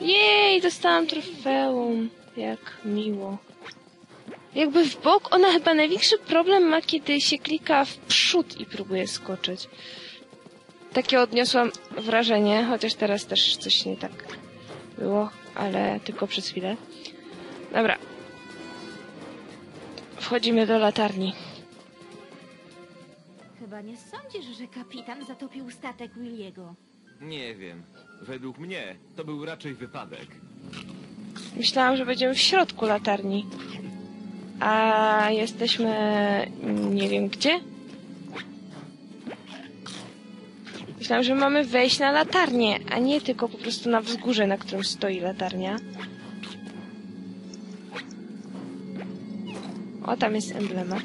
Jej, dostałam trofeum. Jak miło. Jakby w bok, ona chyba największy problem ma, kiedy się klika w przód i próbuje skoczyć. Takie odniosłam wrażenie, chociaż teraz też coś nie tak było, ale tylko przez chwilę. Dobra. Wchodzimy do latarni. Chyba nie sądzisz, że kapitan zatopił statek Williego. Nie wiem. Według mnie to był raczej wypadek. Myślałam, że będziemy w środku latarni. A jesteśmy nie wiem gdzie. Myślałam, że mamy wejść na latarnię, a nie tylko po prostu na wzgórze, na którym stoi latarnia. O, tam jest emblemat.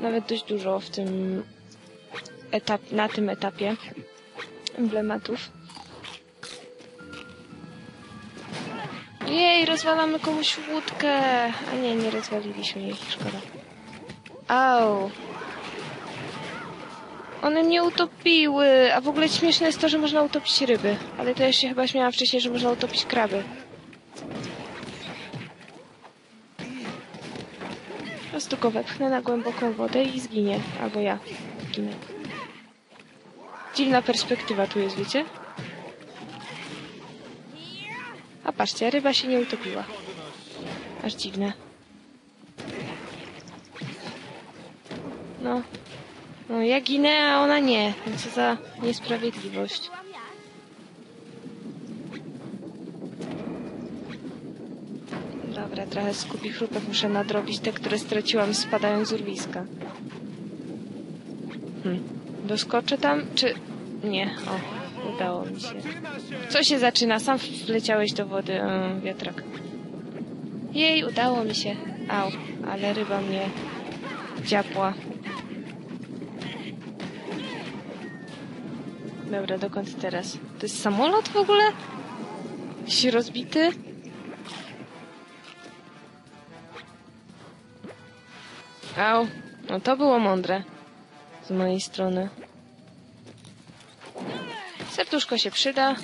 Nawet dość dużo w tym etap, na tym etapie emblematów. Jej, rozwalamy komuś łódkę. A nie, nie rozwaliliśmy jej, szkoda. Au. One mnie utopiły, a w ogóle śmieszne jest to, że można utopić ryby. Ale to ja się chyba śmiałam wcześniej, że można utopić kraby. Prostu go wepchnę na głęboką wodę i zginie. Albo ja zginę. Dziwna perspektywa tu jest, wiecie? A patrzcie, ryba się nie utopiła. Aż dziwne. No. No, ja ginę, a ona nie. Co za niesprawiedliwość. Dobra, trochę skupi chrupek muszę nadrobić te, które straciłam spadając z urwiska. Hmm. Doskoczę tam, czy... Nie, o, udało mi się. Co się zaczyna? Sam wleciałeś do wody, wiatrak. Jej, udało mi się. Au, ale ryba mnie dziapła. Dobra, dokąd teraz? To jest samolot w ogóle? Jakiś rozbity? Au, no to było mądre. Z mojej strony. Serduszko się przyda.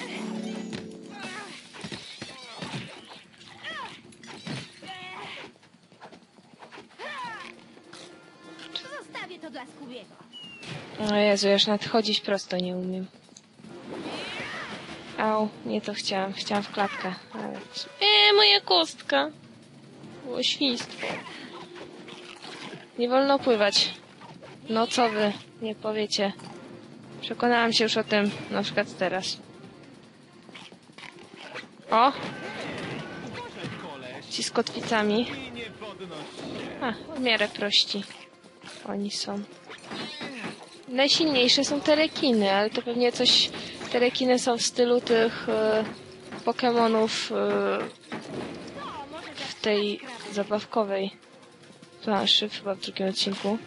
Zostawię to dla Skubiego. O Jezu, już nawet chodzić prosto nie umiem. Au, nie to chciałam. Chciałam w klatkę. Ale... Eee, moja kostka. Było świństwo. Nie wolno pływać. No co wy, nie powiecie. Przekonałam się już o tym na przykład teraz. O! Ci z kotwicami. A, w miarę prości. Oni są. Najsilniejsze są te rekiny, ale to pewnie coś... Te rekiny są w stylu tych e, Pokemonów e, w tej zabawkowej planszy, chyba w drugim odcinku.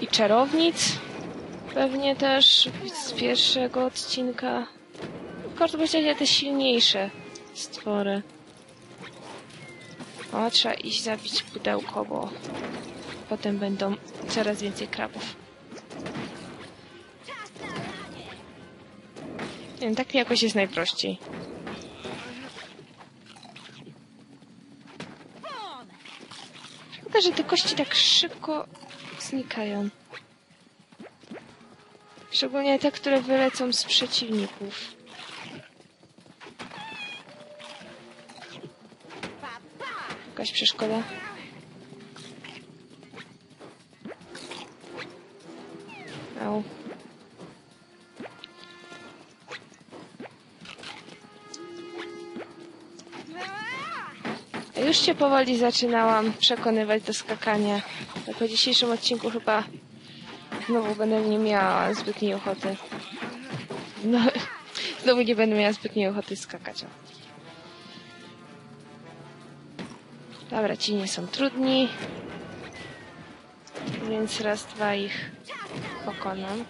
I czarownic pewnie też z pierwszego odcinka. W każdym razie te silniejsze stwory. O, trzeba iść zabić pudełko, bo potem będą coraz więcej krabów. Nie tak jakoś jest najprościej. Szkoda, że te kości tak szybko znikają. Szczególnie te, które wylecą z przeciwników. Jakaś przeszkoda? Au. Już się powoli zaczynałam przekonywać do skakania. Po dzisiejszym odcinku chyba znowu będę nie miała zbytniej ochoty. No, znowu nie będę miała zbytniej ochoty skakać. Dobra, ci nie są trudni. Więc raz, dwa ich pokonam.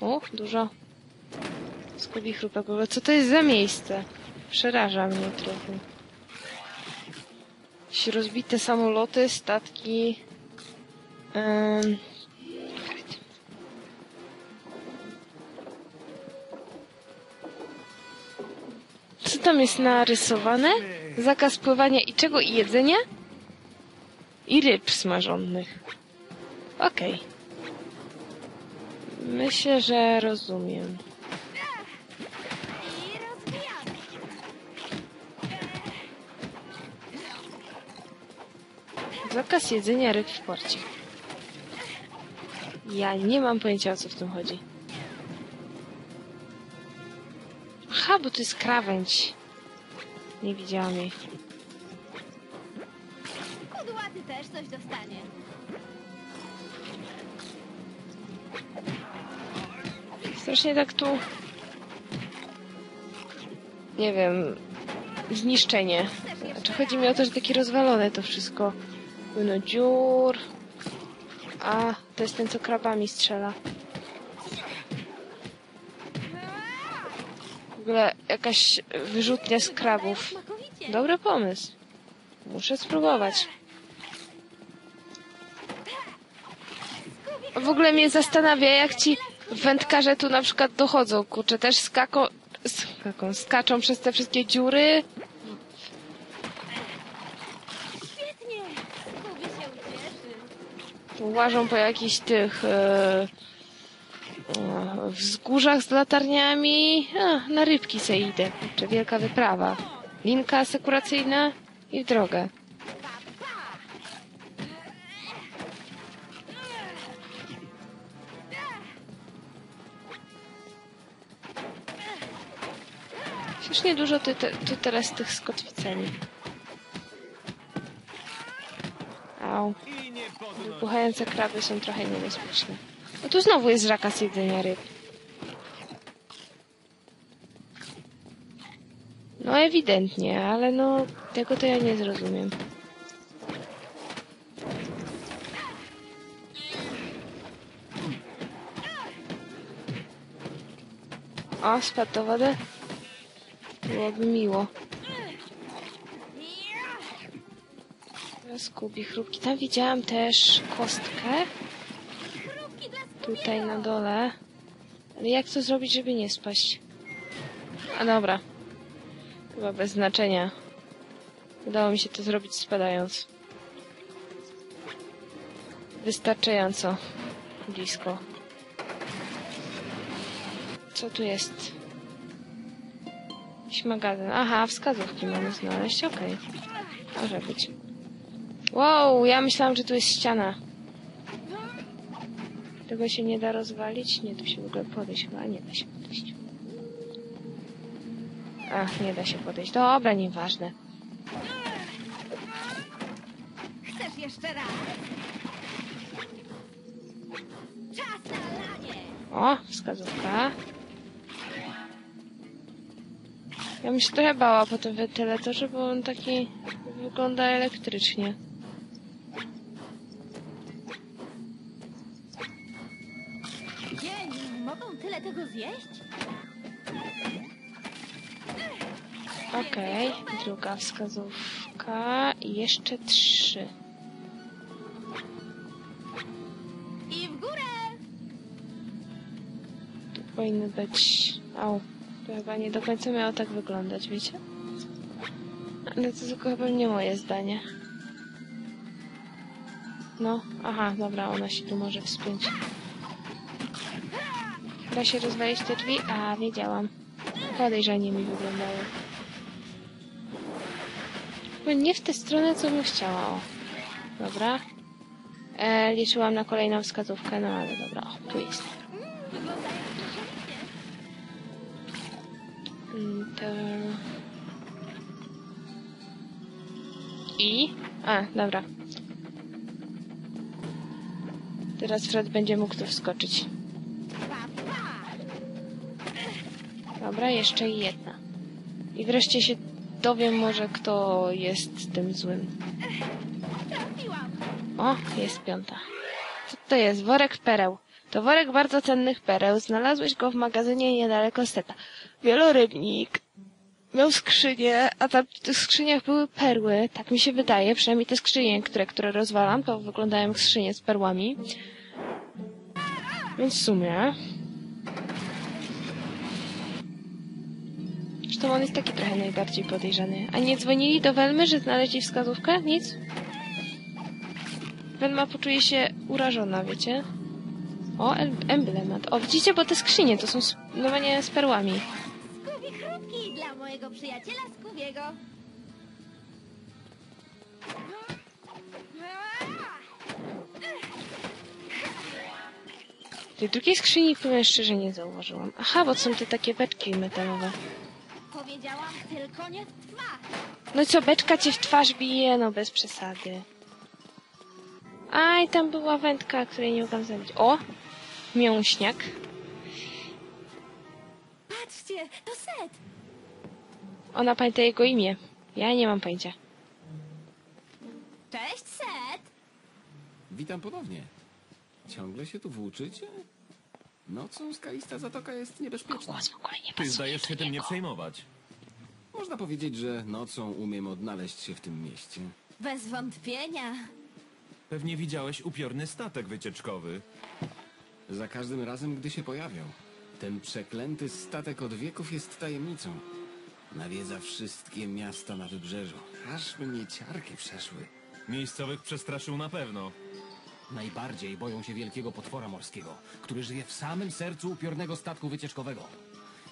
O, dużo. Skubi ogóle Co to jest za miejsce? Przeraża mnie trochę. Jakieś rozbite samoloty, statki. Co tam jest narysowane? Zakaz pływania i czego? I jedzenia? I ryb smażonych. Okej. Okay. Myślę, że rozumiem. Zakaz jedzenia ryb w porcie. Ja nie mam pojęcia o co w tym chodzi. Aha, bo to jest krawędź. Nie widziałam jej. Kudłaty też coś dostanie. Strasznie tak tu... Nie wiem... Zniszczenie. Znaczy chodzi mi o to, że takie rozwalone to wszystko. Pełno dziur. A, to jest ten, co krabami strzela. W ogóle jakaś wyrzutnia z krabów. Dobry pomysł. Muszę spróbować. W ogóle mnie zastanawia, jak ci wędkarze tu na przykład dochodzą. Kurczę, też skaką, skaczą przez te wszystkie dziury. Świetnie. Skubi się ucieszy. Łażą po jakichś tych e, e, wzgórzach z latarniami. A, na rybki se idę. Kurczę, wielka wyprawa. Linka asekuracyjna i w drogę. Strasznie dużo tu, te, tu teraz tych z Wybuchające kraby są trochę niebezpieczne. No tu znowu jest zakaz jedzenia ryb. No ewidentnie, ale no tego to ja nie zrozumiem. O, spadł do wody? Byłoby miło. Skubi chrupki. Tam widziałam też kostkę. Dla Tutaj na dole. Ale jak to zrobić, żeby nie spaść? A dobra. Chyba bez znaczenia. Udało mi się to zrobić spadając. Wystarczająco blisko. Co tu jest? Jakiś magazyn. Aha, wskazówki mamy znaleźć. Okej. Może być. Wow, ja myślałam, że tu jest ściana. Tego się nie da rozwalić? Nie, tu się w ogóle podejść chyba. Nie da się podejść. Ach, nie da się podejść. Dobra, nieważne. Chcesz jeszcze raz? Czas na lanie. O, wskazówka. Ja bym się trochę bała po tym wentylatorze, bo on taki wygląda elektrycznie. Tyle tego zjeść? Okej, druga wskazówka i jeszcze trzy. I w górę! Tu powinny być... Au, to chyba nie do końca miało tak wyglądać, wiecie? Ale to tylko chyba nie moje zdanie. No, aha, dobra, ona się tu może wspiąć. Da się rozwalić te drzwi? A, wiedziałam. Podejrzanie mi wyglądało. Chyba nie w tę stronę, co bym chciała. O. Dobra. E, liczyłam na kolejną wskazówkę, no ale dobra, o, tu jest. I? A, dobra. Teraz Fred będzie mógł tu wskoczyć. Dobra, jeszcze jedna. I wreszcie się dowiem może, kto jest tym złym. O, jest piąta. Co to jest? Worek pereł. To worek bardzo cennych pereł. Znalazłeś go w magazynie niedaleko steta. Wielorybnik. Miał skrzynię, a tam w tych skrzyniach były perły. Tak mi się wydaje. Przynajmniej te skrzynie, które, które rozwalam, to wyglądają jak skrzynie z perłami. Więc w sumie... zresztą on jest taki trochę najbardziej podejrzany. A nie dzwonili do Welmy, że znaleźli wskazówkę? Nic? Welma poczuje się urażona, wiecie? O, em- emblemat. O, widzicie, bo te skrzynie to są normalnie z perłami. Skubi chrupki dla mojego przyjaciela Skubiego. Tej drugiej skrzyni, powiem szczerze, nie zauważyłam. Aha, bo są te takie beczki metalowe. Powiedziałam tylko nie w twarz. No co, beczka cię w twarz bije? No bez przesady. Aj, tam była wędka, której nie mogłam zabić. O! Miąśniak. Patrzcie, to set. Ona pamięta jego imię. Ja nie mam pojęcia. Cześć, set. Witam ponownie. Ciągle się tu włóczycie? Nocą skalista zatoka jest niebezpieczna. Głos w ogóle nie Ty zdajesz do się tym nie niego. przejmować. Można powiedzieć, że nocą umiem odnaleźć się w tym mieście. Bez wątpienia. Pewnie widziałeś upiorny statek wycieczkowy. Za każdym razem, gdy się pojawiał. Ten przeklęty statek od wieków jest tajemnicą. Nawiedza wszystkie miasta na wybrzeżu. Aż mnie ciarki przeszły. Miejscowych przestraszył na pewno. Najbardziej boją się wielkiego potwora morskiego, który żyje w samym sercu upiornego statku wycieczkowego.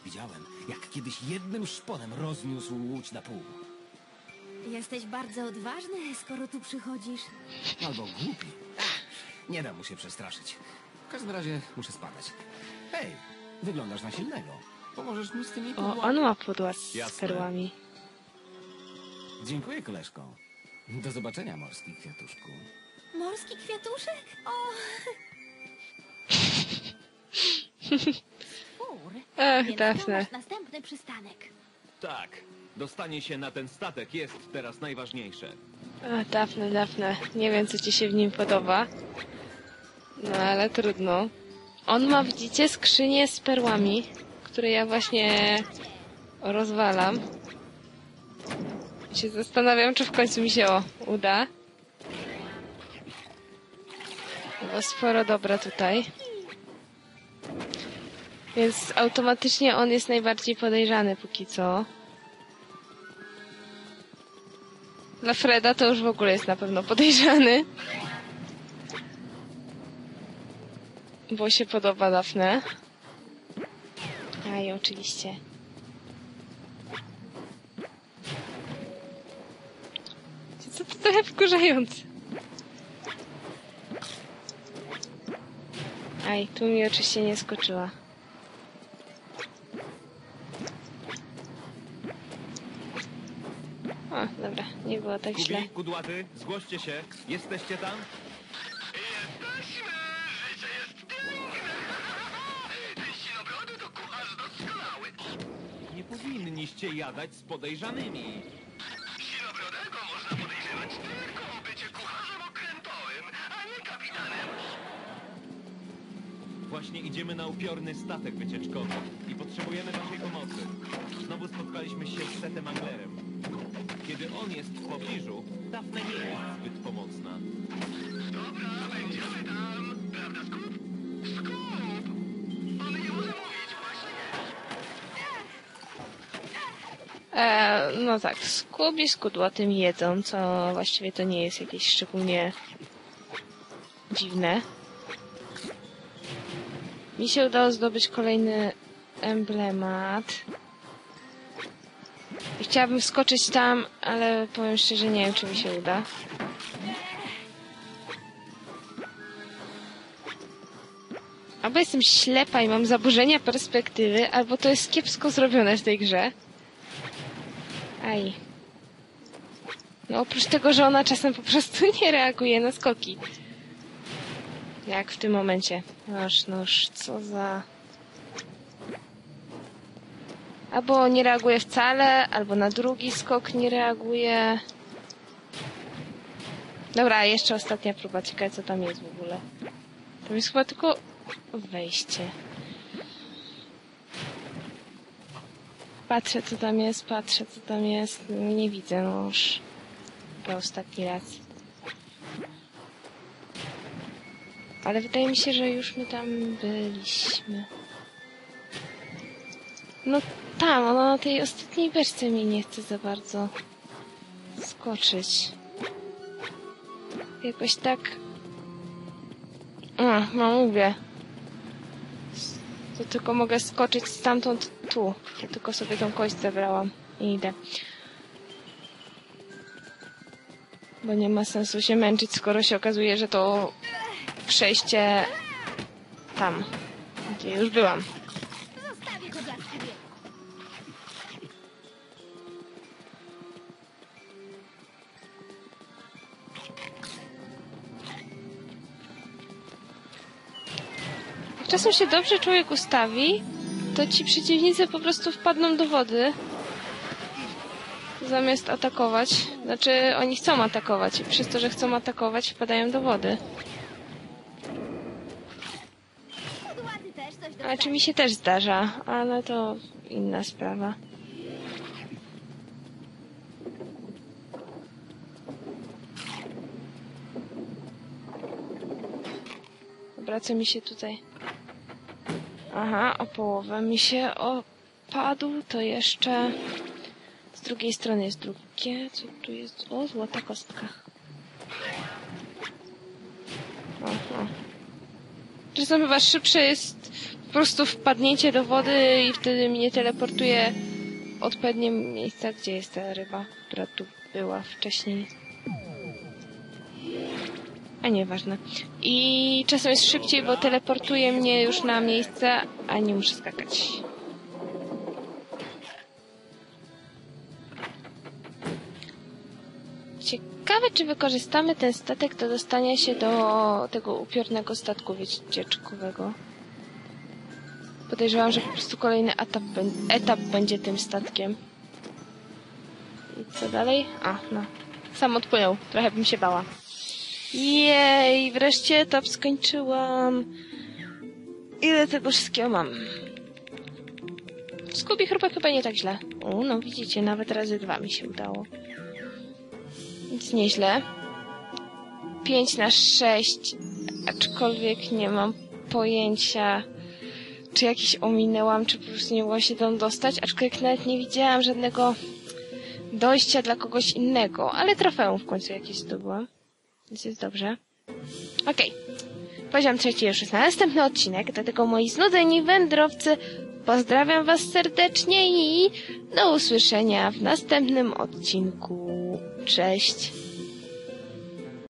Widziałem, jak kiedyś jednym szponem rozniósł łódź na pół. Jesteś bardzo odważny, skoro tu przychodzisz. Albo głupi. Ach, nie da mu się przestraszyć. W każdym razie muszę spadać. Hej, wyglądasz na silnego. Pomożesz mi z tymi O, on ma pudła z Jasne. perłami. Dziękuję, koleżko. Do zobaczenia, morski kwiatuszku. Morski kwiatuszek? O! Więc to Dafne. nasz następny przystanek. Tak. Dostanie się na ten statek jest teraz najważniejsze. A, Dafne, Dafne. Nie wiem, co ci się w nim podoba. No, ale trudno. On ma, widzicie, skrzynię z perłami, które ja właśnie rozwalam. Się zastanawiam, czy w końcu mi się o, uda. Bo sporo dobra tutaj. Więc automatycznie on jest najbardziej podejrzany póki co. Dla Freda to już w ogóle jest na pewno podejrzany. Bo się podoba Dafne. Aj, oczywiście. Co to trochę wkurzające. Aj, tu mi oczywiście nie skoczyła. Nie było tak źle. Kubi, kudłaty, zgłoście się. Jesteście tam? Jesteśmy! Życie jest piękne! Sinobrody to kucharz doskonały. Nie powinniście jadać z podejrzanymi. Sinobrodego można podejrzewać tylko o bycie kucharzem okrętowym, a nie kapitanem. Właśnie idziemy na upiorny statek wycieczkowy i potrzebujemy waszej pomocy. Znowu spotkaliśmy się z Setem Anglerem. Kiedy on jest w pobliżu, Dafne nie jest zbyt pomocna. Dobra, będziemy tam. Prawda, Skup? Skup! On nie może mówić właśnie. E, no tak, skub i skudłatym jedzą, co właściwie to nie jest jakieś szczególnie dziwne. Mi się udało zdobyć kolejny emblemat. Chciałabym wskoczyć tam, ale powiem szczerze, nie wiem, czy mi się uda. Albo jestem ślepa i mam zaburzenia perspektywy, albo to jest kiepsko zrobione w tej grze. Aj. No oprócz tego, że ona czasem po prostu nie reaguje na skoki. Jak w tym momencie. Noż, noż, co za... Albo nie reaguje wcale, albo na drugi skok nie reaguje. Dobra, jeszcze ostatnia próba. Ciekawe, co tam jest w ogóle. Tam jest chyba tylko wejście. Patrzę, co tam jest, patrzę, co tam jest. Nie widzę, no już. Po ostatni raz. Ale wydaje mi się, że już my tam byliśmy. No, tam, ona na tej ostatniej beczce mi nie chce za bardzo skoczyć. Jakoś tak... A, no mówię. To tylko mogę skoczyć stamtąd tu. Ja tylko sobie tą kość zabrałam i idę. Bo nie ma sensu się męczyć, skoro się okazuje, że to przejście tam, gdzie już byłam. Czasem się dobrze człowiek ustawi, to ci przeciwnicy po prostu wpadną do wody. Zamiast atakować. Znaczy, oni chcą atakować i przez to, że chcą atakować, wpadają do wody. Kudłaty też coś A czy mi się też zdarza, ale to inna sprawa. Dobra, co mi się tutaj... Aha, o połowę mi się opadł, to jeszcze... Z drugiej strony jest drugie, co tu jest? O, złota kostka. O. Czasem chyba szybsze jest po prostu wpadnięcie do wody i wtedy mnie teleportuje odpowiednie miejsca, gdzie jest ta ryba, która tu była wcześniej. A nieważne. I czasem jest szybciej, bo teleportuje mnie już na miejsce, a nie muszę skakać. Ciekawe, czy wykorzystamy ten statek do dostania się do tego upiornego statku wycieczkowego. Podejrzewam, że po prostu kolejny etap, etap będzie tym statkiem. I co dalej? A, no. Sam odpłynął. Trochę bym się bała. Jej, wreszcie etap skończyłam. Ile tego wszystkiego mam? Skubi chyba chyba nie tak źle. O, no widzicie, nawet razy dwa mi się udało. Nic nieźle. 5 na 6, aczkolwiek nie mam pojęcia, czy jakiś ominęłam, czy po prostu nie mogłam się tam dostać, aczkolwiek nawet nie widziałam żadnego dojścia dla kogoś innego, ale trofeum w końcu jakieś zdobyłam, więc jest dobrze. Okej. Poziom trzeci już jest na następny odcinek, dlatego moi znudzeni wędrowcy pozdrawiam was serdecznie i do usłyszenia w następnym odcinku. Cześć!